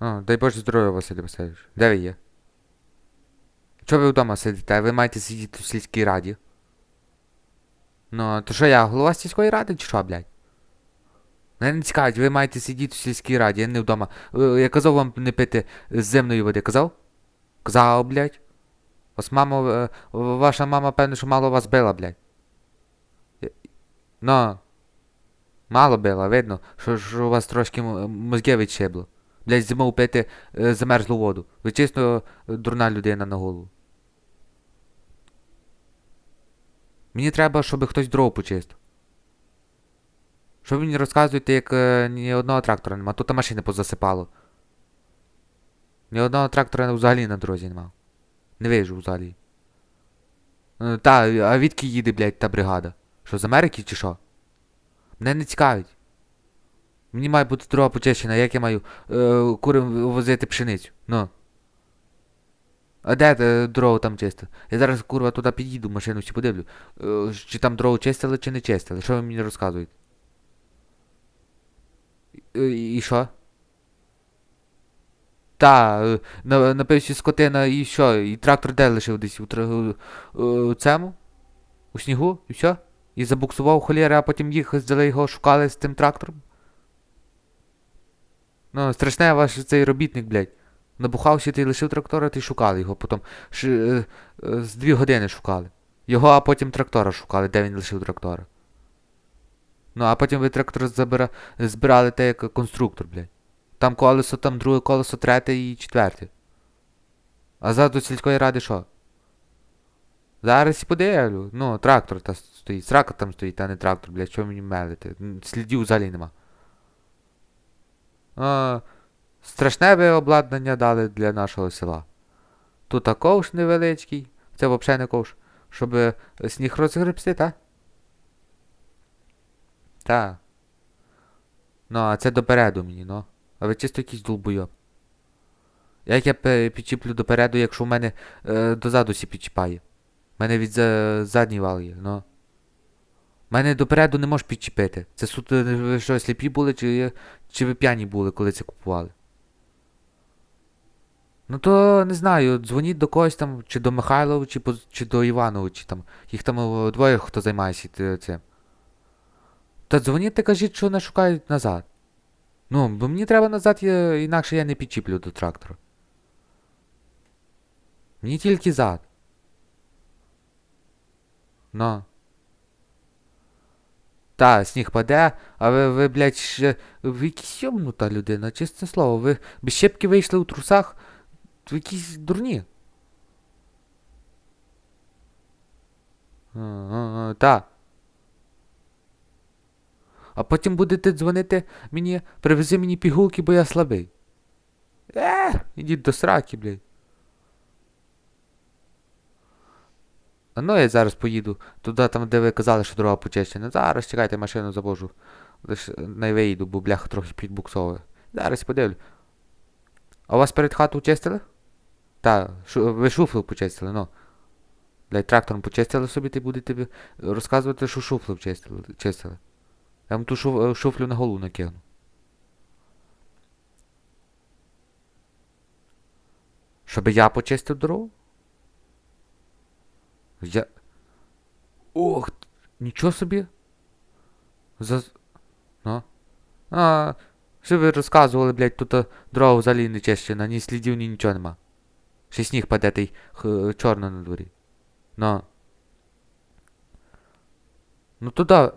О, дай Боже здоров'я, Василь Васильович. Де ви є? Чого ви вдома сидите? Ви маєте сидіти в сільській раді. Ну, то що я, голова сільської ради чи що, блядь? Мене не цікавить, ви маєте сидіти в сільській раді, я не вдома. Е, Я казав вам не пити з земної води, казав? Казав, блядь. Вас мама, е, ваша мама, певно, що мало вас била, блядь. Е, Ну. Мало била, видно, що, що у вас трошки мозги відшибло. Блядь, зимою пити е, замерзлу воду. Ви чесно е, дурна людина на голову. Мені треба, щоб хтось дров почистив. Що ви мені розказуєте, як е, ні одного трактора нема? Тут машини позасипало. Ні одного трактора взагалі на дорозі нема. Не вижу взагалі. Е, Та, а відки їде, блядь, та бригада? Що, з Америки чи що? Мене не цікавить. Мені має бути дрова почищена, як я маю е, курам возити пшеницю. Ну. А де е, дрова там чисто? Я зараз, курва, туди підійду, машину всі подивлю. Е, чи там дрова чистили, чи не чистили. Що ви мені розказуєте? Е, І що? Та, е, на, напився скотина і що? І трактор де лишив десь у, е, у цьому? У снігу? І все? І забуксував холєри, а потім їх взяли його шукали з тим трактором? Ну, страшне ваш цей робітник, блядь. Набухався, ти лишив трактора, ти шукали його. Потім ш, е, е, з дві години шукали. Його, а потім трактора шукали, де він лишив трактора. Ну, а потім ви трактор забира... збирали те як конструктор, блядь. Там колесо, там друге колесо, третє і четверте. А ззаду сільської ради що? Зараз і подивлю. Ну, трактор та стоїть. Срака там стоїть, а не трактор, блядь, що мені мелите? М, Слідів взагалі нема. А, страшне ви обладнання дали для нашого села. Тут а ковш невеличкий, це взагалі не ковш, щоб е, сніг розгребсти, та? Та. Ну, а це допереду мені, ну. А ви чисто якийсь долбойоб. Як я підчіплю допереду, якщо в мене е, дозаду сі підчіпає? У мене від за, задній вал є, ну. Мене допереду не можеш підчепити. Це суто е, ви що, сліпі були, чи, чи ви п'яні були, коли це купували? Ну то не знаю, дзвоніть до когось там, чи до Михайлова, чи, чи до Іванова, чи там. Їх там е, двоє, хто займається цим. Та дзвоніть та кажіть, що не шукають назад. Ну, бо мені треба назад, я, інакше я не підчіплю до трактора. Мені тільки зад. Ну. Та, сніг паде, а ви, ви блядь, ще... Ви якісь йомнута людина, чесне слово. Ви без щепки вийшли у трусах. Ви якісь дурні. А, Та. А потім будете дзвонити мені, привези мені пігулки, бо я слабий. Е, ідіть до сраки, блядь. Ну я зараз поїду туди, там, де ви казали, що дорога почищена. Зараз чекайте, машину завожу. Лише не виїду, бо бляха трохи підбуксовує. Зараз подивлю. А вас перед хату чистили? Та, шу, ви шуфлу почистили, ну. Блядь, трактором почистили собі, ти будете розказувати, що шуфлу чистили. чистили. Я вам ту шу, шуфлю на голову накину. Щоб я почистив дорогу? Я. Ох, нічого собі. За. Ну. А, що ви розказували, блядь, тут а, дорога взагалі не чищена, ні слідів, ні нічого нема. Ще сніг паде, та й чорно на дворі. Ну. Ну туди.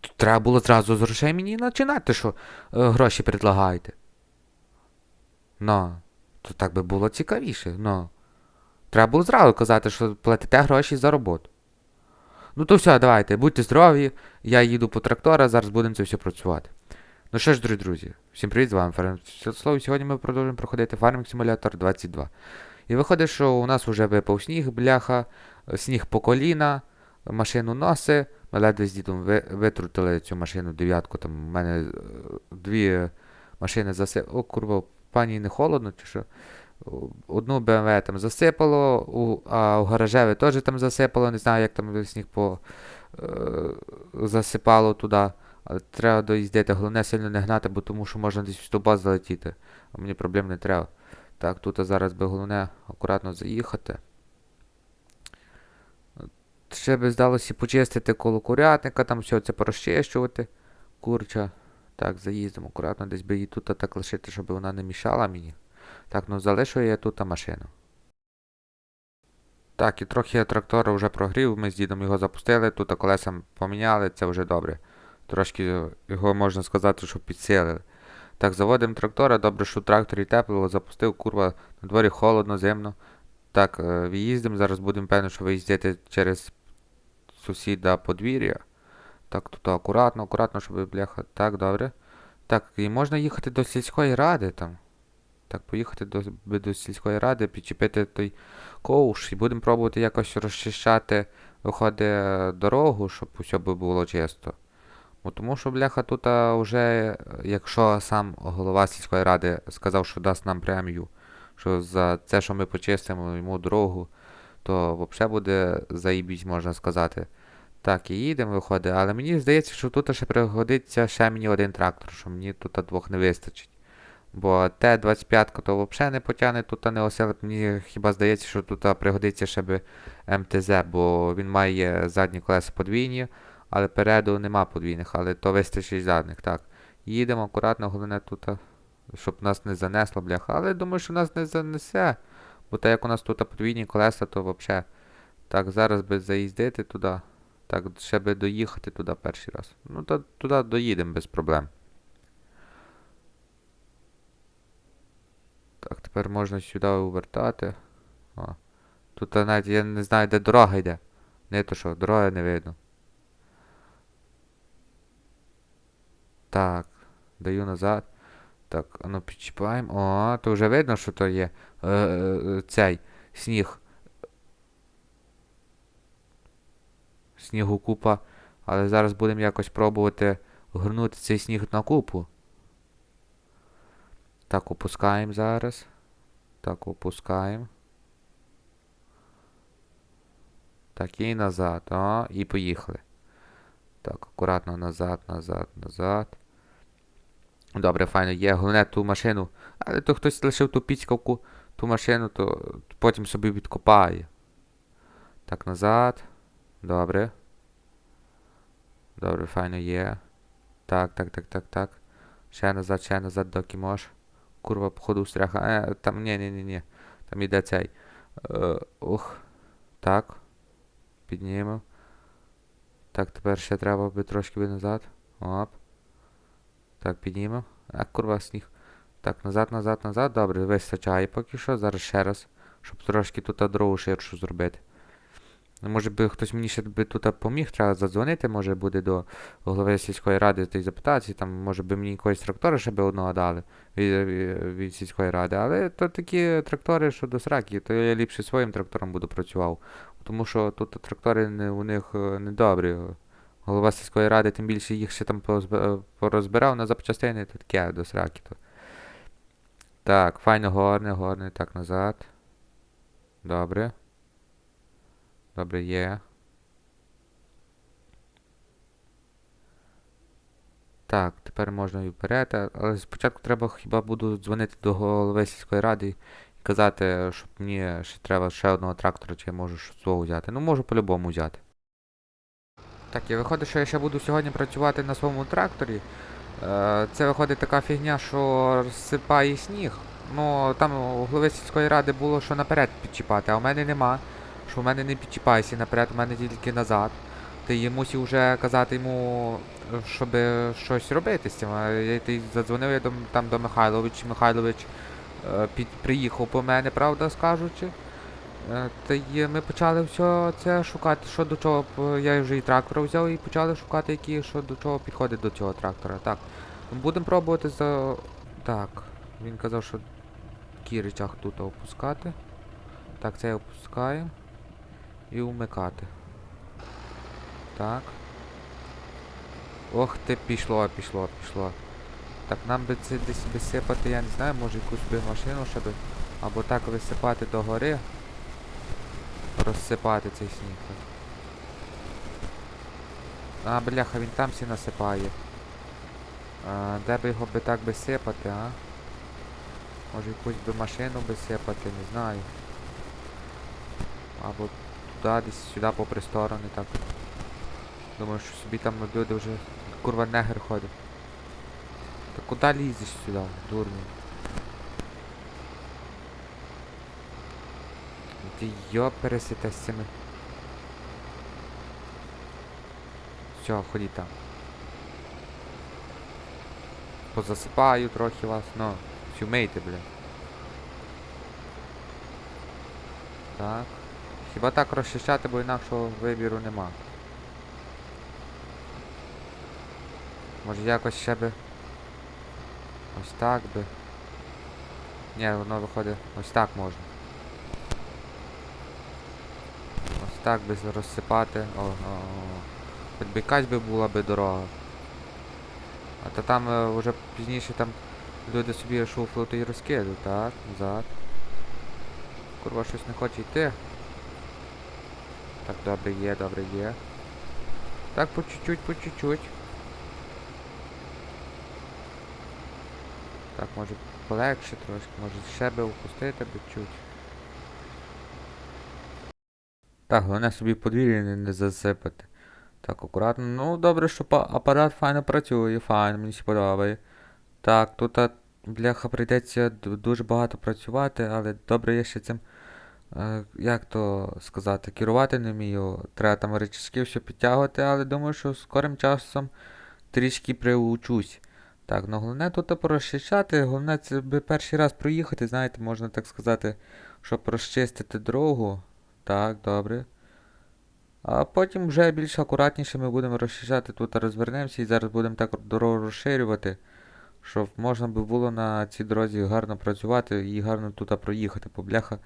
Тут треба було зразу з грошей мені починати, що е, гроші предлагаєте. Ну, то так би було цікавіше, ну. Треба було зразу казати, що платите гроші за роботу. Ну то все, давайте, будьте здорові, я їду по трактора, зараз будемо це все працювати. Ну що ж, друзі, друзі, всім привіт, з вами Фарм Святослав, і сьогодні ми продовжуємо проходити Farming Simulator 22. І виходить, що у нас вже випав сніг, бляха, сніг по коліна, машину носи, ми ледве з дідом витрутили цю машину дев'ятку, там у мене е, дві машини засипало. О, курва, пані не холодно чи що? Одну БМВ там засипало, у, а у гаражеві теж там засипало, не знаю, як там сніг по е, засипало туди. Але треба доїздити. Головне сильно не гнати, бо тому що можна десь в стовба залетіти. а мені проблем не треба. Так, тут зараз би головне акуратно заїхати. Ще би здалося почистити коло курятника, там все це порозчищувати. Курча. Так, заїздимо акуратно, десь би її тут так лишити, щоб вона не мішала мені. Так, ну залишу я тут машину. Так, і трохи я трактора вже прогрів, ми з дідом його запустили, тут колеса поміняли, це вже добре. Трошки його можна сказати, що підсилили. Так, заводимо трактора, добре, що в тракторі тепло, запустив, курва, на дворі холодно, зимно. Так, е, виїздимо, зараз будемо певно, що виїздити через сусіда подвір'я. Так, тут акуратно, акуратно, щоб бляха. Так, добре. Так, і можна їхати до сільської ради там. Так, поїхати до, до сільської ради, підчепити той ковш і будемо пробувати якось розчищати, виходить, дорогу, щоб усе було чисто. Бо тому що, бляха, тут вже, якщо сам голова сільської ради сказав, що дасть нам премію, що за це, що ми почистимо йому дорогу, то взагалі буде заїбісь, можна сказати. Так, і їдемо, виходить, але мені здається, що тут ще пригодиться ще мені один трактор, що мені тут двох не вистачить. Бо Т-25 то взагалі не потягне, тут не осилить. Мені хіба здається, що тут пригодиться ще би МТЗ, бо він має задні колеса подвійні, але переду нема подвійних, але то вистачить задних. Так. Їдемо акуратно, головне тут, щоб нас не занесло, бляха. Але думаю, що нас не занесе. Бо так як у нас тут подвійні колеса, то взагалі. Так, зараз би заїздити туди. Так, ще би доїхати туди перший раз. Ну, то туди доїдемо без проблем. Так, тепер можна сюди увертати. О. Тут навіть я не знаю, де дорога йде. Не то що, дороги не видно. Так, даю назад. Так, ну підчіпаємо. О, то вже видно, що то є е, е, цей сніг. Снігу купа. Але зараз будемо якось пробувати горнути цей сніг на купу. Так, опускаємо зараз. Так, опускаємо. Так, і назад. О, і поїхали. Так, акуратно назад, назад, назад. Добре, файно, є. Головне ту машину. Але то хтось лишив ту піцькавку, ту машину, то потім собі відкопає. Так, назад. Добре. Добре, файно є. Так, так, так, так, так. Ще назад, ще назад, доки можеш. Курва, походу стряха. Е, там, ні, ні, ні, ні. Там іде цей. Е, ух. Так. Піднімемо. Так, тепер ще треба би трошки би назад. Оп. Так, піднімемо. А, курва, сніг. Так, назад, назад, назад. Добре, вистачає поки що. Зараз ще раз. Щоб трошки тут дорогу ширшу зробити. Ну, Може би хтось мені ще би тут поміг, треба задзвонити, може буде до голови сільської ради та й запитати, там, може би мені якогось трактора ще би одного дали від, від, сільської ради. Але то такі трактори, що до сраки, то я ліпше своїм трактором буду працював. Тому що тут трактори не, у них е, недобрі. Голова сільської ради, тим більше їх ще там е, порозбирав на запчастини, то таке до сраки. То. Так, файно горне, горне, так, назад. Добре. Добре, є. Так, тепер можна і вперед, але спочатку треба хіба буду дзвонити до голови сільської ради і казати, щоб мені ще треба ще одного трактора, чи я можу свого взяти. Ну, можу по-любому взяти. Так, і виходить, що я ще буду сьогодні працювати на своєму тракторі. Е, Це виходить така фігня, що розсипає сніг. Ну, там у голови сільської ради було, що наперед підчіпати, а у мене нема. Що в мене не підчіпайся наперед, у мене тільки назад. Ти й мусив вже казати йому, щоб щось робити з цим. Я ти задзвонив я до, там до Михайловича. Михайлович е, під, приїхав по мене, правда скажучи. Е, Та й ми почали все це шукати, що до чого. Я вже і трактора взяв і почали шукати, які що до чого підходить до цього трактора. Так. Будемо пробувати за. Так. Він казав, що такий речах тут опускати. Так, це опускаємо. І вмикати. Так. Ох ти, пішло, пішло, пішло. Так, нам би це десь висипати, я не знаю, може якусь би машину ще би. Або так висипати до гори. Розсипати цей сніг. А, бляха, він там всі насипає. А, де би його би так би сипати, а? Може якусь би машину би сипати, не знаю. Або туди, десь сюди попри сторони так. Думаю, що собі там люди вже курва негер ходить. Та куди лізеш сюди, дурню? Ти йопересите з цими. Все, ходіть там. Позасипаю трохи вас, ну, сюмейте, бля. Так. Хіба так розчищати, бо інакшого вибіру нема. Може якось ще би. Ось так би. Ні, воно виходить. Ось так можна. Ось так би розсипати. О, о, о. Хоч би була би дорога. А то там е, вже пізніше там люди собі шуфлу то й розкидуть, так, назад. Курва щось не хоче йти. Так, добре є, добре є. Так, по чуть-чуть, по чуть-чуть. Так, може полегше трошки, може ще би опустити би чуть. Так, головне собі подвір'я не, не засипати. Так, акуратно. Ну, добре, що апарат файно працює, файно, мені се подобає. Так, тут, бляха, прийдеться дуже багато працювати, але добре я ще цим. Е, як то сказати, керувати не вмію. Треба там речашки все підтягувати, але думаю, що скорим часом трішки приучусь. Так, ну головне тут порозчищати, головне це би перший раз проїхати, знаєте, можна так сказати, щоб розчистити дорогу. Так, добре. А потім вже більш акуратніше ми будемо розчищати тут, розвернемося і зараз будемо так дорогу розширювати, щоб можна було на цій дорозі гарно працювати і гарно тут проїхати. Бо бляха,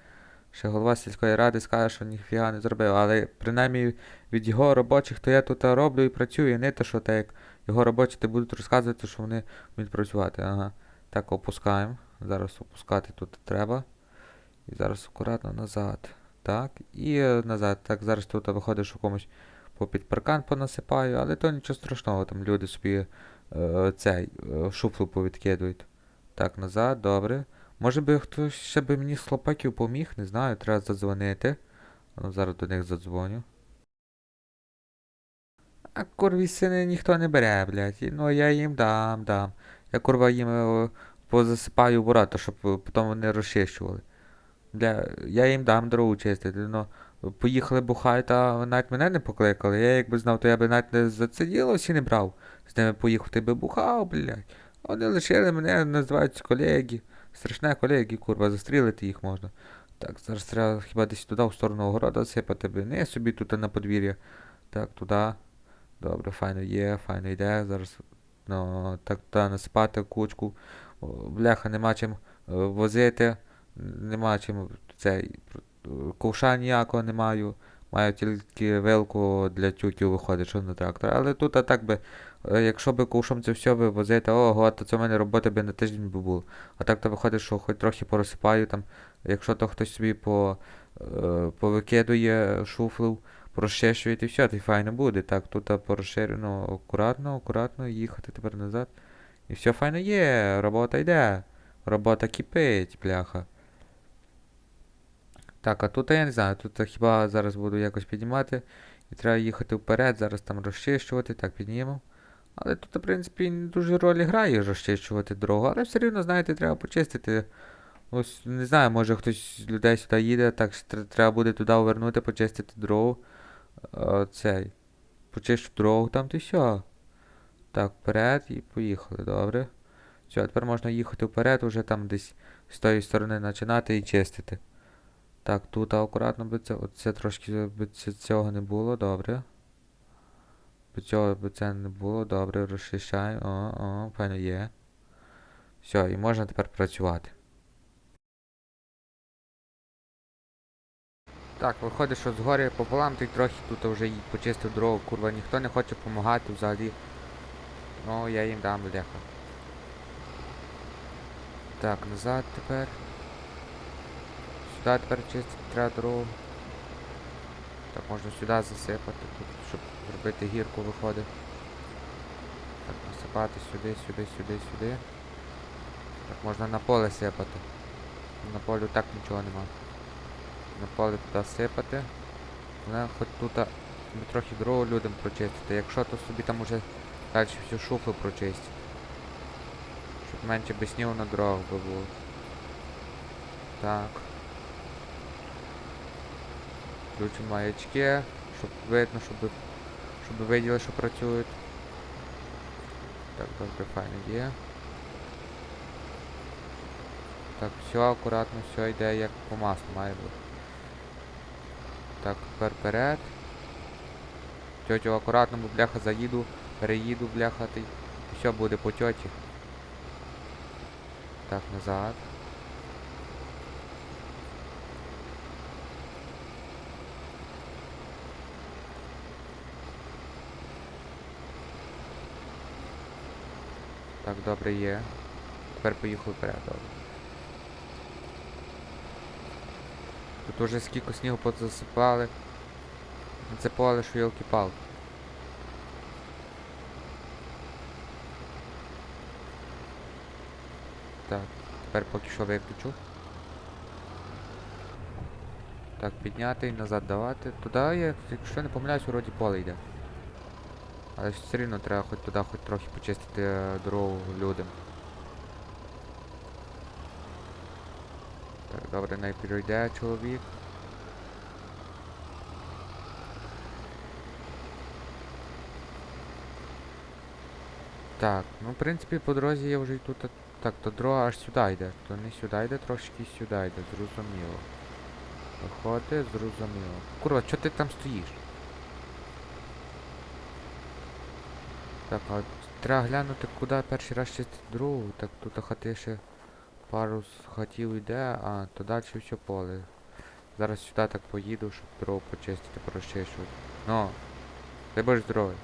ще голова сільської ради скаже, що ніфіга не зробив. Але принаймні від його робочих, то я тут роблю і працюю, не те, що так як його робочі ти будуть розказувати, що вони вміють працювати. Ага. Так, опускаємо. Зараз опускати тут треба. І зараз акуратно назад. Так, і е, назад. Так, зараз тут виходить, що комусь попід паркан понасипаю, але то нічого страшного, там люди собі е, цей е, шуфлу повідкидують. Так, назад, добре. Може би хтось ще би мені з хлопаків поміг, не знаю, треба задзвонити. Ну, зараз до них задзвоню. А курві сини ніхто не бере, блядь. Ну я їм дам, дам. Я курва їм е, позасипаю ворота, щоб е, потім вони розчищували. Бля, я їм дам дорогу чистити. Ну, поїхали бухають, а навіть мене не покликали. Я якби знав, то я би навіть не за це всі не брав. З ними поїхати би бухав, блядь. Вони лишили мене, називають колеги. Страшне колеги, курва, застрілити їх можна. Так, зараз треба хіба десь туди, в сторону огорода сипати би. Не собі тут на подвір'я. Так, туди. Добре, файно є, файно йде. Зараз ну, так туди насипати кучку. Бляха, нема чим е, возити. Нема чим цей ковша ніякого не маю. Маю тільки вилку для тютю виходить, що на трактор. Але тут а так би, якщо би ковшом це все би возити, ого, то це в мене роботи би на тиждень би було. А так то виходить, що хоч трохи порозсипаю там, якщо то хтось собі по, е, повикидує шуфлив, розчищує, і все, то файно буде. Так, тут а, порозширю, ну, акуратно, акуратно їхати тепер назад. І все файно є, робота йде. Робота кипить, бляха. Так, а тут я не знаю, тут хіба зараз буду якось піднімати. І треба їхати вперед, зараз там розчищувати, так піднімемо. Але тут, в принципі, не дуже ролі грає розчищувати дорогу, але все рівно, знаєте, треба почистити. Ось, не знаю, може хтось з людей сюди їде, так треба буде туди повернути, почистити дорогу. Е, цей. Почищу дорогу там, й все. Так, вперед і поїхали, добре. Все, тепер можна їхати вперед, уже там десь з тої сторони починати і чистити. Так, тут акуратно би це, оце трошки би цього не було, добре. Би цього би це не було, добре, розчищаю. О, о, файно є. Все, і можна тепер працювати. Так, виходить, що згорі пополам, ти трохи тут вже почистив дорогу, курва, ніхто не хоче допомагати взагалі. Ну, я їм дам бляха. Так, назад тепер. Сюди тепер чистити треба дорогу. Так, можна сюди засипати, тут, щоб зробити гірку виходить. Так, насипати сюди, сюди, сюди, сюди. Так, можна на поле сипати. На полі так нічого нема. На полі туди сипати. Але хоч тут трохи дорогу людям прочистити. Якщо то собі там уже далі всю шуфлу прочистити. Щоб менше би снігу на дорогах би було. Так. Включимо маячки, щоб видно, щоб, щоб виділи, що працюють. Так, добре, файно є. Так, все акуратно, все йде як по маслу має бути. Так, тепер вперед. Тьотю акуратно, бо бляха заїду, переїду, бляха ти. Все буде по тьоті. Так, назад. Так, добре є. Тепер поїхали вперед, добре. Тут уже скільки снігу позасипали. Це поле, що йолки палки Так, тепер поки що виключу. Так, підняти і назад давати. Туди є, якщо не помиляюсь, вроді поле йде. Але ж все рівно треба хоч туди хоч трохи почистити е, дорогу людям. Так, добре, не підійде чоловік. Так, ну в принципі по дорозі я вже й тут. Так, то дорога аж сюди йде. То не сюди йде, трошки сюди йде, зрозуміло. Виходить, зрозуміло. Курва, чого ти там стоїш? Так, а треба глянути, куди перший раз чистити дорогу. Так тут хати ще пару хатів йде, а то далі все поле. Зараз сюди так поїду, щоб дорогу почистити, прочищувати. Ну, ти будеш здоровий.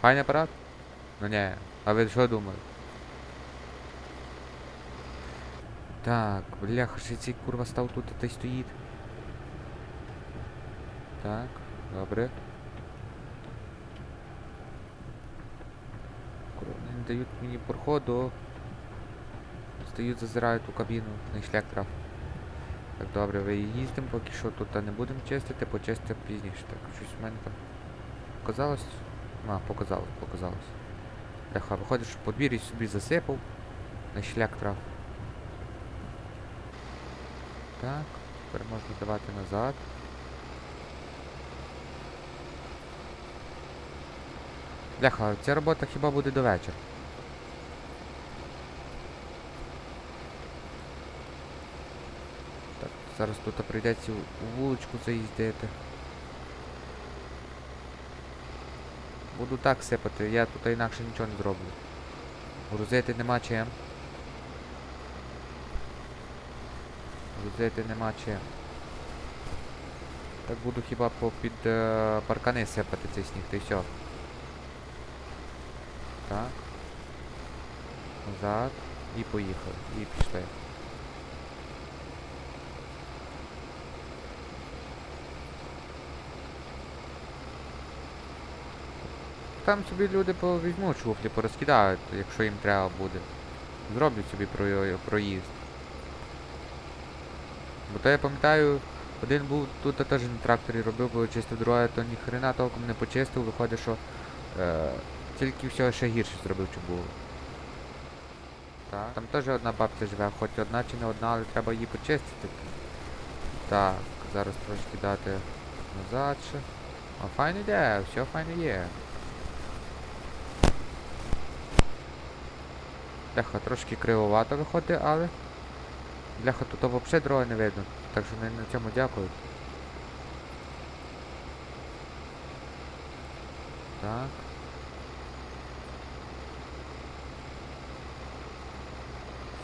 Файний апарат? Ну ні, а ви що думали? Так, бляха, ще цей курва став тут, а той стоїть. Так, добре. Курва, не дають мені проходу. Стають, зазирають у кабіну, на шлях трав. Так, добре, ви їздимо, поки що тут не будемо чистити, почистити пізніше. Так, щось в мене там показалось. А, показалось, показалось. Бляха, виходить, що подвір'я собі засипав. На шлях трав. Так, тепер можна давати назад. Бляха, ця робота хіба буде до вечора. Так, зараз тут прийдеться у вуличку заїздити. Буду так сипати, я тут інакше нічого не зроблю. Грузити нема чим. Грузити нема чим. Так буду хіба попід е, паркани сипати цей сніг, та й все. Так. Назад. І поїхали. І пішли. Там собі люди повізьмуть шуфлі, порозкидають, якщо їм треба буде. Зроблять собі про- проїзд. Бо то я пам'ятаю, один був тут теж на тракторі робив, бо чистив дороги, то ні хрена толком не почистив, виходить, що е, тільки всього ще гірше зробив, чи було. Так. Там теж одна бабця живе, хоч одна чи не одна, але треба її почистити. Так, зараз трошки дати назад ще. А файно йде, все файно є. Бляха, трошки кривовато виходить, але... Бляха, тут взагалі дороги не видно. Так що не на цьому дякую. Так.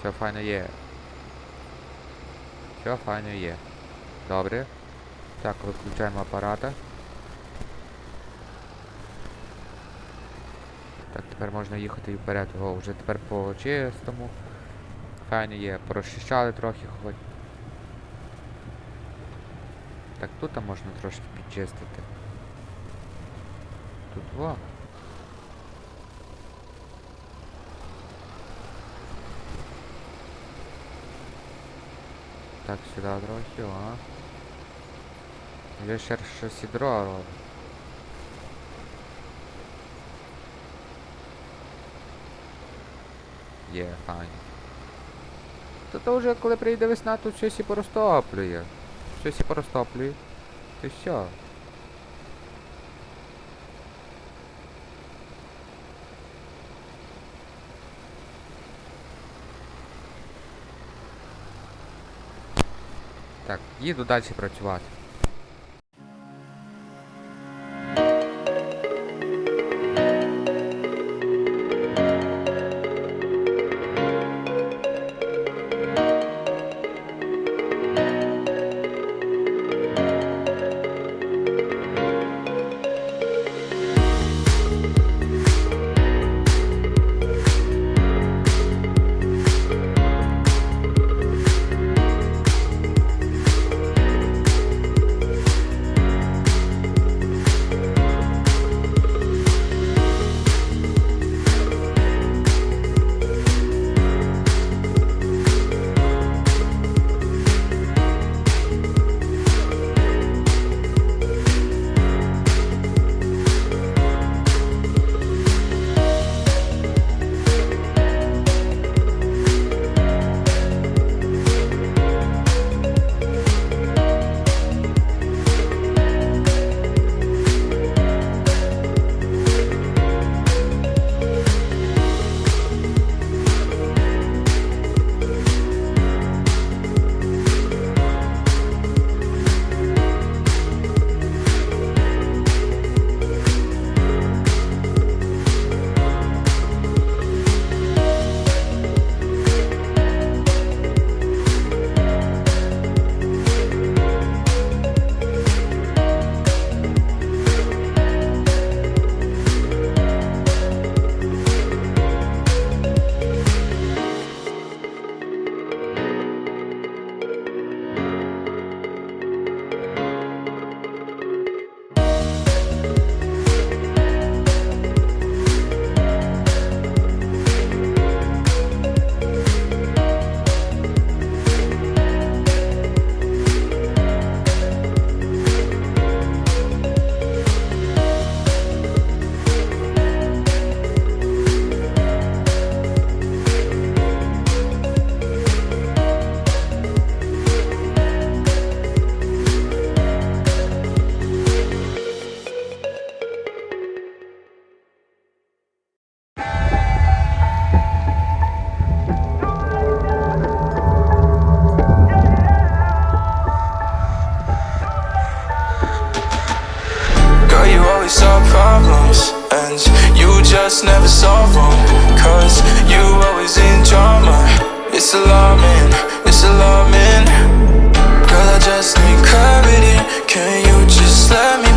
Все файно є. Все файно є. Добре. Так, виключаємо апарата. Так, тепер можна їхати і вперед. О, вже тепер по чистому. Файно є. Порозчищали трохи хоч. Так, тут можна трошки підчистити. Тут во. Так, сюди трохи, а. Вже ще щось ідро робить. Є, файно. Та то вже коли прийде весна, тут щось і порозтоплює. Щось і порозтоплює. Ти що? Так, їду далі працювати. Just never solve them Cause you always in drama. It's alarming, it's alarming. Girl, I just need clarity. Can you just let me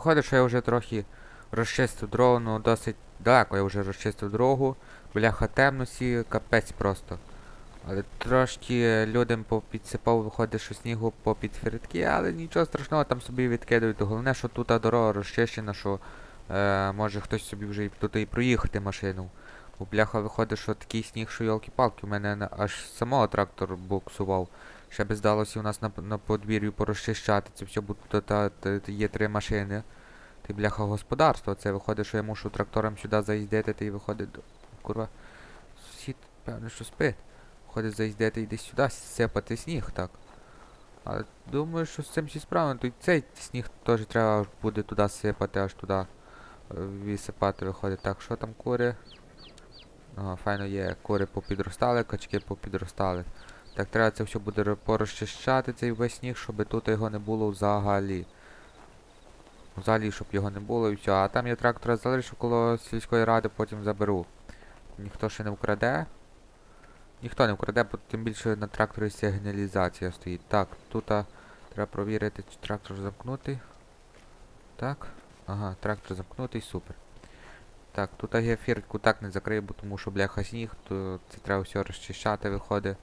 виходить, що я вже трохи розчистив дорогу, ну досить далеко я вже розчистив дорогу. Бляха темності, капець просто. Але трошки людям попідсипав, виходить, що снігу попід фіртки, але нічого страшного, там собі відкидають. Головне, що тут дорога розчищена, що е, може хтось собі вже тут і проїхати машину. Бо бляха виходить, що такий сніг, що йолки-палки, у мене аж самого трактор буксував. Ще би здалося у нас на, на подвір'ю порозчищати. Це все буде та, та, та, є три машини. Ти бляха господарство. Це виходить, що я мушу трактором сюди заїздити, та й виходить. Курва. Сусід, певно, що спить. Виходить заїздити і десь сюди сипати сніг, так. Але думаю, що з цим всі справно. То й цей сніг теж треба буде туди сипати, аж туди е, висипати виходить. Так, що там кури? Ага, файно є, кури попідростали, качки попідростали. Так треба це все буде порозчищати, цей весь сніг, щоб тут його не було взагалі. Взагалі, щоб його не було і все. А там я трактора залишу коло сільської ради, потім заберу. Ніхто ще не вкраде. Ніхто не вкраде, бо тим більше на тракторі сигналізація стоїть. Так, тут треба провірити, чи трактор замкнутий. Так. Ага, трактор замкнутий, супер. Так, тут я так не закрию, бо тому що бляха сніг, то це треба все розчищати, виходить.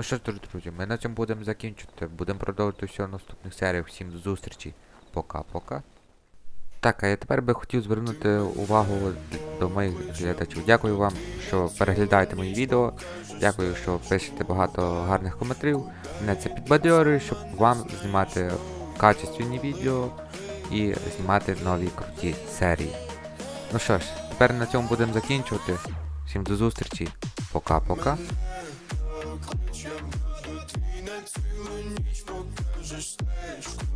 Ну що ж, друзі, ми на цьому будемо закінчувати. Будемо продовжувати все в наступних серіях. Всім до зустрічі. Пока-пока. Так, а я тепер би хотів звернути увагу до моїх глядачів. Дякую вам, що переглядаєте мої відео. Дякую, що пишете багато гарних коментарів. Мене це підбадьорює, щоб вам знімати качественні відео і знімати нові круті серії. Ну що ж, тепер на цьому будемо закінчувати. Всім до зустрічі. Пока-пока свіла ніч покажеш стежку.